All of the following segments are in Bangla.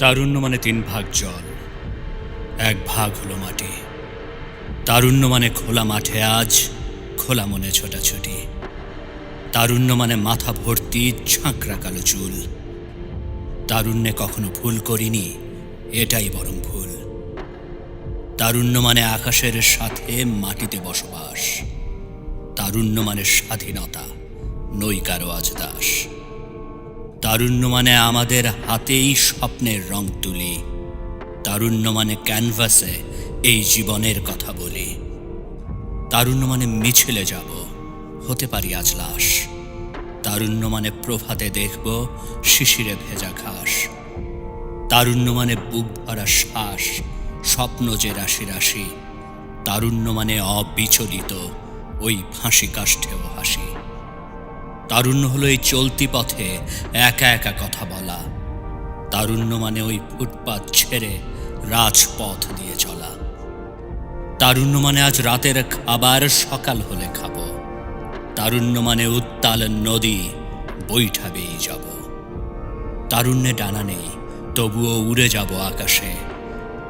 তারুণ্য মানে তিন ভাগ জল, এক ভাগ হলো মাটি। তারুণ্য মানে খোলা মাঠে আজ, খোলা মনে ছোটাছুটি। তারুণ্য মানে মাথা ভর্তি ঝাঁকড়া কালো চুল। তারুণ্যে কখনো ভুল করিনি, এটাই বরং ভুল। তারুণ্য মানে আকাশের সাথে মাটিতে বসবাস। তারুণ্য মানে স্বাধীনতা নই আজ দাস। তারুণ্য মানে আমাদের হাতেই স্বপ্নের রং তুলি। তারুণ্য মানে ক্যানভাসে এই জীবনের কথা বলি। তারুণ্য মানে মিছিলে যাব, হতে পারি আজ লাশ। তারুণ্য মানে প্রভাতে দেখব, শিশিরে ভেজা ঘাস। তারুণ্য মানে বুক ভরা শ্বাস, স্বপ্ন যে রাশি রাশি। তারুণ্য মানে অবিচলিত, ওই ফাঁসি কাষ্ঠেও হাসি। তারুণ্য হলো এই চলতি পথে একা একা কথা বলা। তারুণ্য মানে ওই ফুটপাত ছেড়ে রাজপথ দিয়ে চলা। তারুণ্য মানে আজ রাতের খাবার সকাল হলে খাব। তারুণ্য মানে উত্তাল নদী বৈঠাবেই যাব। তারুণ্যে ডানা নেই, তবুও উড়ে যাব আকাশে।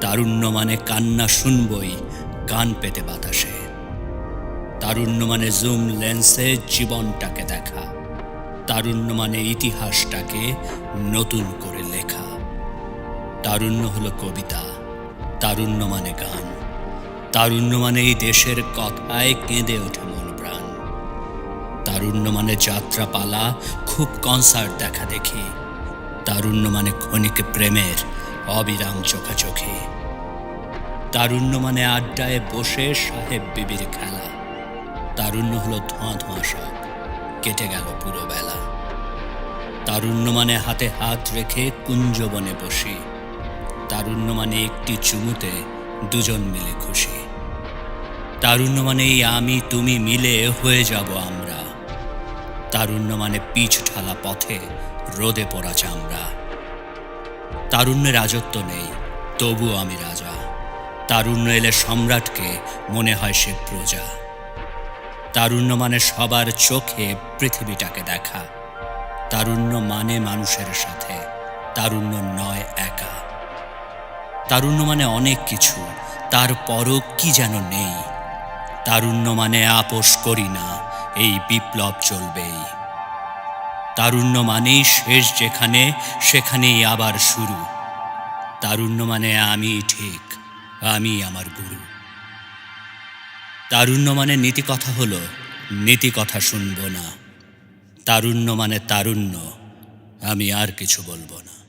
তারুণ্য মানে কান্না শুনবই গান পেতে বাতাসে। তারুণ্য মানে জুম লেন্সে জীবনটাকে দেখা। তারুণ্য মানে ইতিহাসটাকে নতুন করে লেখা। তারুণ্য হলো কবিতা তারুণ্য মানে গান। তারুণ্য মানে এই দেশের কথায় কেঁদে ওঠে মন প্রাণ। তারুণ্য মানে যাত্রাপালা, খুব কনসার্ট দেখা দেখি। তারুণ্য মানে ক্ষণিক প্রেমের অবিরাম চোখাচোখি। তারুণ্য মানে আড্ডায় বসে সাহেব বিবির খেলা। তারুণ্য হলো ধোঁয়া ধোঁয়া সব কেটে গেল পুরো বেলা। তারুণ্য মানে হাতে হাত রেখে কুঞ্জবনে বসি। তারুণ্য মানে একটি চুমুতে দুজন মিলে খুশি। তারুণ্য মানে এই আমি তুমি মিলে হয়ে যাব আমরা। তারুণ্য মানে পিছ ঢালা পথে রোদে পড়া চামড়া। তারুণ্যের রাজত্ব নেই, তবুও আমি রাজা। তারুণ্য এলে সম্রাটকে মনে হয় সে প্রজা। তারুণ্য মানে সবার চোখে পৃথিবীটাকে দেখা। তারুণ্য মানে মানুষের সাথে, তারুণ্য নয় একা। তারুণ্য মানে অনেক কিছু তারপরও কি যেন নেই। তারুণ্য মানে আপোষ করি না, এই বিপ্লব চলবেই। তারুণ্য মানেই শেষ যেখানে, সেখানেই আবার শুরু। তারুণ্য মানে আমি ঠিক, আমি আমার গুরু। তারুণ্য মানে নীতি কথা হলো নীতি কথা শুনব না। তারুণ্য মানে তারুণ্য আমি আর কিছু বলব না।